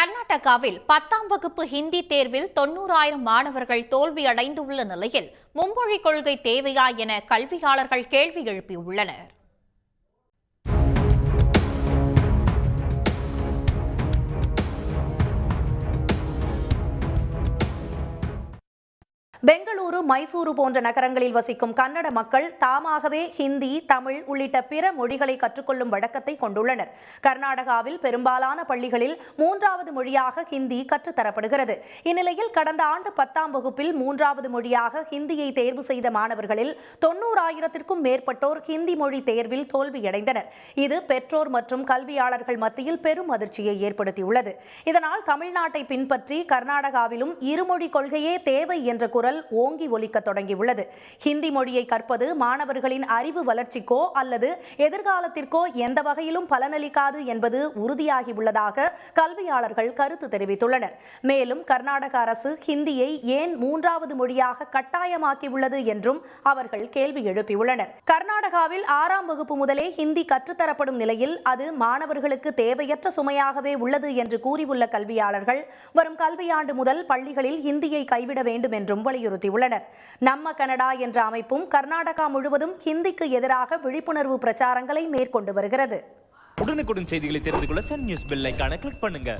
கர்நாடகாவில் பத்தாம் வகுப்பு ஹிந்தி தேர்வில் தொன்னூறாயிரம் மாணவர்கள் தோல்வியடைந்துள்ள நிலையில் மும்மொழி கொள்கை தேவையா என கல்வியாளர்கள் கேள்வி எழுப்பியுள்ளனர். பெங்களூரு மைசூரு போன்ற நகரங்களில் வசிக்கும் கன்னட மக்கள் தாமாகவே ஹிந்தி தமிழ் உள்ளிட்ட பிற மொழிகளை கற்றுக்கொள்ளும் வழக்கத்தை கொண்டுள்ளனர். கர்நாடகாவில் பெரும்பாலான பள்ளிகளில் மூன்றாவது மொழியாக ஹிந்தி கற்றுத்தரப்படுகிறது. இந்நிலையில் கடந்த ஆண்டு பத்தாம் வகுப்பில் மூன்றாவது மொழியாக ஹிந்தியை தேர்வு செய்த மாணவர்களில் தொன்னூறாயிரத்திற்கும் மேற்பட்டோர் ஹிந்தி மொழி தேர்வில் தோல்வியடைந்தனர். இது பெற்றோர் மற்றும் கல்வியாளர்கள் மத்தியில் பெரும் அதிர்ச்சியை ஏற்படுத்தியுள்ளது. இதனால் தமிழ்நாட்டை பின்பற்றி கர்நாடகாவிலும் இருமொழி கொள்கையே தேவை என்ற குரல் ஓங்கி ஒலிக்க தொடங்கியுள்ளது. ஹிந்தி மொழியை கற்பது மாணவர்களின் அறிவு வளர்ச்சிக்கோ அல்லது எதிர்காலத்திற்கோ எந்த வகையிலும் பலனளிக்காது என்பது உறுதியாகியுள்ளதாக கல்வியாளர்கள் கருத்து தெரிவித்துள்ளனர். மேலும் கர்நாடக அரசு ஹிந்தியை ஏன் மூன்றாவது மொழியாக கட்டாயமாக்கியுள்ளது என்றும் அவர்கள் கேள்வி எழுப்பியுள்ளனர். கர்நாடகாவில் ஆறாம் வகுப்பு முதலே ஹிந்தி கற்றுத்தரப்படும் நிலையில் அது மாணவர்களுக்கு தேவையற்ற சுமையாகவே உள்ளது என்று கூறியுள்ள கல்வியாளர்கள் வரும் கல்வியாண்டு முதல் பள்ளிகளில் ஹிந்தியை கைவிட வேண்டும் என்றும் வலியுறுத்தினர் வலியுறுத்தியுள்ளனர். நம்ம கனடா என்ற அமைப்பும் கர்நாடகா முழுவதும் ஹிந்திக்கு எதிராக விழிப்புணர்வு பிரச்சாரங்களை மேற்கொண்டு வருகிறது. உடனுக்குடன் செய்திகளை தெரிந்து கொள்ள சன் நியூஸ் பெல் ஐகானை கிளிக் பண்ணுங்க.